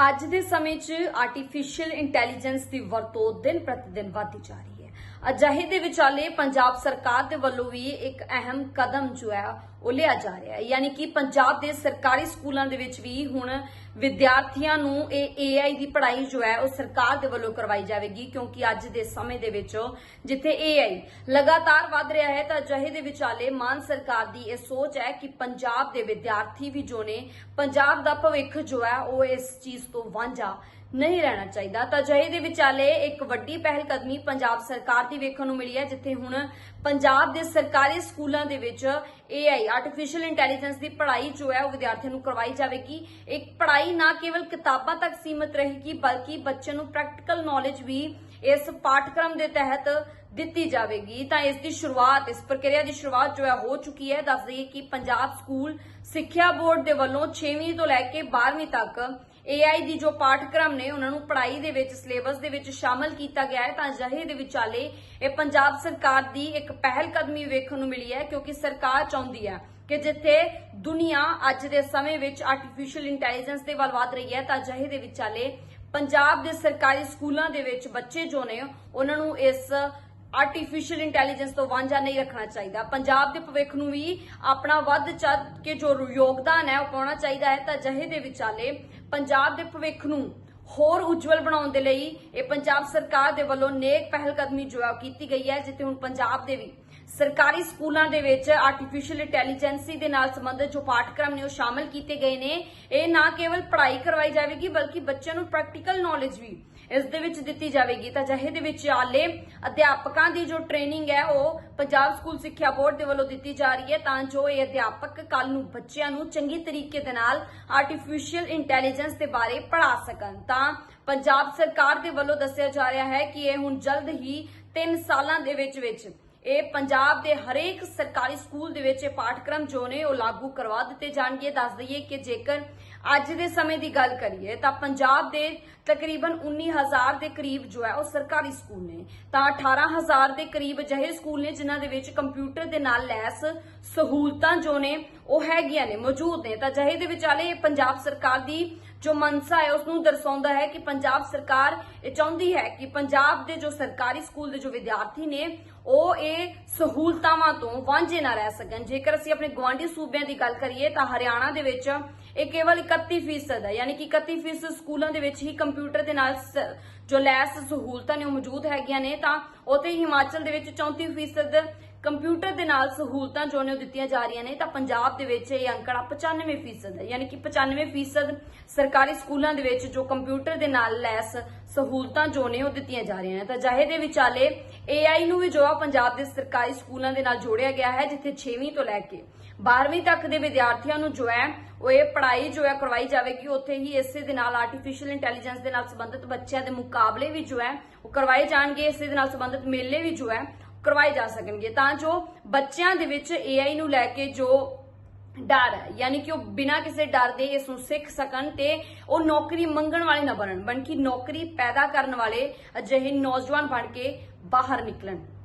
ਅੱਜ ਦੇ ਸਮੇਂ 'ਚ ਆਰਟੀਫੀਸ਼ੀਅਲ ਇੰਟੈਲੀਜੈਂਸ ਦੀ ਵਰਤੋਂ ਦਿਨ ਪ੍ਰਤੀ ਦਿਨ ਵਧਦੀ ਜਾ ਰਹੀ ਹੈ। ਅਜਿਹੇ ਦੇ ਵਿਚਾਲੇ ਪੰਜਾਬ ਸਰਕਾਰ ਦੇ ਵੱਲੋਂ ਵੀ ਇੱਕ ਅਹਿਮ ਕਦਮ ਜੋ ਹੈ, ਉਹ ਲਿਆ ਜਾ ਰਿਹਾ ਹੈ। ਯਾਨੀ ਕਿ ਪੰਜਾਬ ਦੇ ਸਰਕਾਰੀ ਸਕੂਲਾਂ ਦੇ ਵਿੱਚ ਵੀ ਹੁਣ ਵਿਦਿਆਰਥੀਆਂ ਨੂੰ ਇਹ AI ਦੀ ਪੜ੍ਹਾਈ ਜੋ ਹੈ, ਉਹ ਸਰਕਾਰ ਦੇ ਵੱਲੋਂ ਕਰਵਾਈ ਜਾਵੇਗੀ, ਕਿਉਂਕਿ ਅੱਜ ਦੇ ਸਮੇਂ ਦੇ ਵਿੱਚ ਜਿੱਥੇ AI ਲਗਾਤਾਰ ਵੱਧ ਰਿਹਾ ਹੈ, ਤਾਂ ਅਜਿਹੇ ਦੇ ਵਿਚਾਲੇ ਮਾਨ ਸਰਕਾਰ ਦੀ ਇਹ ਸੋਚ ਹੈ ਕਿ ਪੰਜਾਬ ਦੇ ਵਿਦਿਆਰਥੀ ਵੀ ਜੋ ਨੇ, ਪੰਜਾਬ ਦਾ ਭਵਿੱਖ ਜੋ ਹੈ, ਉਹ ਇਸ ਚੀਜ਼ ਤੋਂ ਵਾਂਝਾ ਨਹੀਂ ਰਹਿਣਾ ਚਾਹੀਦਾ। ਤਾਂ ਅਜਿਹੇ ਦੇ ਵਿਚਾਲੇ ਇੱਕ ਵੱਡੀ ਪਹਿਲ ਕਦਮੀ ਪੰਜਾਬ ਸਰਕਾਰ ਦੀ ਵੇਖਣ ਨੂੰ ਮਿਲੀ ਹੈ, ਜਿੱਥੇ ਹੁਣ ਪੰਜਾਬ ਦੇ ਸਰਕਾਰੀ ਸਕੂਲਾਂ ਦੇ ਵਿੱਚ AI ਆਰਟੀਫੀਸ਼ੀਅਲ ਇੰਟੈਲੀਜੈਂਸ ਦੀ ਪੜ੍ਹਾਈ ਜੋ ਹੈ ਉਹ ਵਿਦਿਆਰਥੀਆਂ ਨੂੰ ਕਰਵਾਈ ਜਾਵੇਗੀ। ਇੱਕ ਪੜ੍ਹਾਈ ਨਾ ਕੇਵਲ ਕਿਤਾਬਾਂ ਤੱਕ ਸੀਮਿਤ ਰਹੇਗੀ, ਬਲਕਿ ਬੱਚਿਆਂ ਨੂੰ ਪ੍ਰੈਕਟੀਕਲ ਨੌਲੇਜ ਵੀ ਇਸ ਪਾਠਕ੍ਰਮ ਦੇ ਤਹਿਤ ਦਿੱਤੀ ਜਾਵੇਗੀ। ਤਾਂ ਇਸ ਦੀ ਸ਼ੁਰੂਆਤ, ਇਸ ਪ੍ਰਕਿਰਿਆ ਦੀ ਸ਼ੁਰੂਆਤ ਜੋ ਹੈ, ਹੋ ਚੁੱਕੀ ਹੈ। ਦੱਸ ਦਈਏ ਕਿ ਪੰਜਾਬ ਸਕੂਲ ਸਿੱਖਿਆ ਬੋਰਡ ਦੇ ਵੱਲੋਂ 6ਵੀਂ ਤੋਂ ਲੈ ਕੇ 12ਵੀਂ ਤੱਕ AI ਦੀ ਜੋ ਪਾਠਕ੍ਰਮ ਨੇ, ਉਹਨਾਂ ਨੂੰ ਪੜ੍ਹਾਈ ਦੇ ਵਿੱਚ, ਸਿਲੇਬਸ ਦੇ ਵਿੱਚ ਸ਼ਾਮਲ ਕੀਤਾ ਗਿਆ ਹੈ। ਤਾਂ ਅਜਿਹੇ ਦੇ ਵਿਚਾਲੇ ਇਹ ਪੰਜਾਬ ਸਰਕਾਰ ਦੀ ਇੱਕ ਪਹਿਲ ਕਦਮੀ ਵੇਖਣ ਨੂੰ ਮਿਲੀ ਹੈ, ਕਿਉਂਕਿ ਸਰਕਾਰ ਚਾਹੁੰਦੀ ਹੈ ਕਿ ਜਿੱਥੇ ਦੁਨੀਆ ਅੱਜ ਦੇ ਸਮੇਂ ਵਿੱਚ ਆਰਟੀਫੀਸ਼ੀਅਲ ਇੰਟੈਲੀਜੈਂਸ ਦੇ ਵੱਲ ਵਧ ਰਹੀ ਹੈ, ਤਾਂ ਅਜਿਹੇ ਦੇ ਵਿਚਾਲੇ ਪੰਜਾਬ ਦੇ ਸਰਕਾਰੀ ਸਕੂਲਾਂ ਦੇ ਵਿੱਚ ਬੱਚੇ ਜੋ ਨੇ, ਉਹਨਾਂ ਨੂੰ ਇਸ ਆਰਟੀਫੀਸ਼ੀਅਲ ਇੰਟੈਲੀਜੈਂਸ ਤੋਂ ਵਾਂਝਾ ਨਹੀਂ ਰੱਖਣਾ ਚਾਹੀਦਾ। ਪੰਜਾਬ ਦੇ ਭਵਿੱਖ ਨੂੰ ਵੀ ਆਪਣਾ ਵੱਧ ਚੜ ਕੇ ਜੋ ਯੋਗਦਾਨ ਹੈ, ਉਹ ਪਾਉਣਾ ਚਾਹੀਦਾ ਹੈ। ਤਾਂ ਅਜਿਹੇ ਦੇ ਵਿਚਾਲੇ ਪੰਜਾਬ ਦੇ ਭਵਿੱਖ ਨੂੰ ਹੋਰ ਉਜਵਲ ਬਣਾਉਣ ਦੇ ਲਈ ਇਹ ਪੰਜਾਬ ਸਰਕਾਰ ਦੇ ਵੱਲੋਂ ਨੇਕ ਪਹਿਲ ਕਦਮੀ ਜੋ ਹੈ, ਉਹ ਕੀਤੀ ਗਈ ਹੈ, ਜਿੱਥੇ ਹੁਣ ਪੰਜਾਬ ਦੇ ਵੀ ਸਰਕਾਰੀ ਸਕੂਲਾਂ ਦੇ ਵਿੱਚ ਆਰਟੀਫੀਸ਼ੀਅਲ ਇੰਟੈਲੀਜੈਂਸੀ ਦੇ ਨਾਲ ਸੰਬੰਧਿਤ ਜੋ ਪਾਠਕ੍ਰਮ ਨੇ ਉਹ ਸ਼ਾਮਲ ਕੀਤੇ ਗਏ ਨੇ, ਇਹ ਨਾ ਕੇਵਲ ਪੜ੍ਹਾਈ ਕਰਵਾਈ ਜਾਵੇਗੀ, ਬਲਕਿ ਬੱਚਿਆਂ ਨੂੰ ਪ੍ਰੈਕਟੀਕਲ ਨੌਲੇਜ ਵੀ ਇਸ ਦੇ ਵਿੱਚ ਦਿੱਤੀ ਜਾਵੇਗੀ। ਤਾਂ ਜਿਹੇ ਦੇ ਵਿੱਚ ਆਲੇ ਅਧਿਆਪਕਾਂ ਦੀ ਜੋ ਟ੍ਰੇਨਿੰਗ ਹੈ, ਉਹ ਪੰਜਾਬ ਸਕੂਲ ਸਿੱਖਿਆ ਬੋਰਡ ਦੇ ਵੱਲੋਂ ਦਿੱਤੀ ਜਾ ਰਹੀ ਹੈ। ਤਾਂ ਜੋ ਇਹ ਅਧਿਆਪਕ ਕੱਲ ਨੂੰ ਬੱਚਿਆਂ ਨੂੰ ਚੰਗੀ ਤਰੀਕੇ ਦੇ ਨਾਲ ਆਰਟੀਫੀਸ਼ੀਅਲ ਇੰਟੈਲੀਜੈਂਸ ਦੇ ਬਾਰੇ ਪੜ੍ਹਾ ਸਕਣ। ਤਾਂ ਪੰਜਾਬ ਸਰਕਾਰ ਦੇ ਵੱਲੋਂ ਦੱਸਿਆ ਜਾ ਰਿਹਾ ਹੈ ਕਿ ਇਹ ਹੁਣ ਜਲਦ ਹੀ 3 ਸਾਲਾਂ ਦੇ ਵਿੱਚ ਵਿੱਚ ਇਹ ਪੰਜਾਬ ਦੇ ਹਰੇਕ ਸਰਕਾਰੀ ਸਕੂਲ ਦੇ ਵਿੱਚ ਇਹ ਪਾਠਕ੍ਰਮ ਜੋ ਨੇ ਉਹ ਲਾਗੂ ਕਰਵਾ ਦਿੱਤੇ ਜਾਣਗੇ। ਦੱਸ ਦਈਏ ਕਿ ਜੇਕਰ ਅੱਜ ਦੇ ਸਮੇਂ ਦੀ ਗੱਲ ਕਰੀਏ ਤਾਂ ਪੰਜਾਬ ਦੇ ਤਕਰੀਬਨ 19000 ਦੇ ਕਰੀਬ ਜੋ ਹੈ ਉਹ ਸਰਕਾਰੀ ਸਕੂਲ ਨੇ। ਤਾਂ 18000 ਦੇ ਕਰੀਬ ਅਜਿਹੇ ਸਕੂਲ ਨੇ ਜਿਨ੍ਹਾਂ ਦੇ ਵਿੱਚ ਕੰਪਿਊਟਰ ਦੇ ਨਾਲ ਲੈਸ ਸਹੂਲਤਾਂ ਜੋ ਨੇ ਉਹ ਹੈਗੀਆਂ ਨੇ, ਮੌਜੂਦ ਨੇ। ਤਾਂ ਅਜਿਹੇ ਦੇ ਵਿਚਾਲੇ ਪੰਜਾਬ ਸਰਕਾਰ ਦੀ ਜੋ ਮਨਸਾ ਹੈ ਉਸ ਨੂੰ ਦਰਸਾਉਂਦਾ ਹੈ ਕਿ ਪੰਜਾਬ ਸਰਕਾਰ ਇਹ ਚਾਹੁੰਦੀ ਹੈ ਕਿ ਪੰਜਾਬ ਦੇ ਜੋ ਸਰਕਾਰੀ ਸਕੂਲ ਦੇ ਜੋ ਵਿਦਿਆਰਥੀ ਨੇ, ਉਹ ਇਹ ਸਹੂਲਤਾਵਾਂ ਤੋਂ ਵਾਂਝੇ ਨਾ ਰਹਿ ਸਕਣ। ਜੇਕਰ ਅਸੀਂ ਆਪਣੇ ਗਵਾਂਢੀ ਸੂਬਿਆਂ ਦੀ ਗੱਲ ਕਰੀਏ ਤਾਂ ਹਰਿਆਣਾ ਦੇ ਵਿੱਚ ਇਹ ਕੇਵਲ 31% ਹੈ, ਯਾਨੀ ਕਿ 31% ਸਕੂਲਾਂ ਦੇ ਵਿੱਚ ਹੀ ਕੰਪਿਊਟਰ ਦੇ ਨਾਲ ਸ- ਜੋ ਲੈਸ ਸਹੂਲਤਾਂ ਨੇ ਉਹ ਮੌਜੂਦ ਹੈਗੀਆਂ ਨੇ, ਤਾਂ ਉੱਥੇ ਹਿਮਾਚਲ ਦੇ ਵਿੱਚ 34% ਕੰਪਿਊਟਰ ਦੇ ਨਾਲ ਸਹੂਲਤਾਂ ਜੋ ਨੇ ਉਹ ਦਿੱਤੀਆਂ ਜਾ ਰਹੀਆਂ ਨੇ, ਤਾਂ ਪੰਜਾਬ ਦੇ ਵਿੱਚ ਇਹ ਅੰਕੜਾ 95% ਹੈ। ਯਾਨੀ ਕਿ 95% ਸਰਕਾਰੀ ਸਕੂਲਾਂ ਦੇ ਵਿੱਚ ਜੋ ਕੰਪਿਊਟਰ ਦੇ ਨਾਲ ਲੈਸ ਸਹੂਲਤਾਂ ਜੋ ਨੇ ਉਹ ਦਿੱਤੀਆਂ ਜਾ ਰਹੀਆਂ ਨੇ। ਤਾਂ ਜਾਹੇ ਦੇ ਵਿਚਾਲੇ AI ਨੂੰ ਵੀ ਜੋ ਆ ਪੰਜਾਬ ਦੇ ਸਰਕਾਰੀ ਸਕੂਲਾਂ ਦੇ ਨਾਲ ਜੋੜਿਆ ਗਿਆ ਹੈ, ਜਿੱਥੇ 6ਵੀਂ ਤੋਂ ਲੈ ਕੇ 12ਵੀਂ ਤੱਕ ਦੇ ਵਿਦਿਆਰਥੀਆਂ ਨੂੰ ਜੋ ਹੈ, ਉਹ ਇਹ ਪੜ੍ਹਾਈ ਜੋ ਹੈ ਕਰਵਾਈ ਜਾਵੇਗੀ। ਉੱਥੇ ਹੀ ਇਸੇ ਦੇ ਨਾਲ ਆਰਟੀਫੀਸ਼ੀਅਲ ਇੰਟੈਲੀਜੈਂਸ ਦੇ ਨਾਲ ਸੰਬੰਧਿਤ ਬੱਚਿਆਂ ਦੇ ਮੁਕਾਬਲੇ ਵੀ ਜੋ ਹੈ, ਉਹ ਕਰਵਾਏ ਜਾਣਗੇ। ਇਸੇ ਦੇ ਨਾਲ ਸੰਬੰਧਿਤ ਮੇਲੇ ਵੀ ਜੋ ਹੈ ਕਰਵਾਏ ਜਾ ਸਕਣਗੇ। ਤਾਂ ਜੋ ਬੱਚਿਆਂ ਦੇ ਵਿੱਚ AI ਨੂੰ ਲੈ ਕੇ ਜੋ ਡਰ ਹੈ, ਯਾਨੀ ਕਿ ਉਹ ਬਿਨਾਂ ਕਿਸੇ ਡਰ ਦੇ ਇਸ ਨੂੰ ਸਿੱਖ ਸਕਣ ਤੇ ਉਹ ਨੌਕਰੀ ਮੰਗਣ ਵਾਲੇ ਨਾ ਬਣਨ, ਬਲਕਿ ਨੌਕਰੀ ਪੈਦਾ ਕਰਨ ਵਾਲੇ ਅਜਿਹੇ ਨੌਜਵਾਨ ਬਣ ਕੇ ਬਾਹਰ ਨਿਕਲਣ।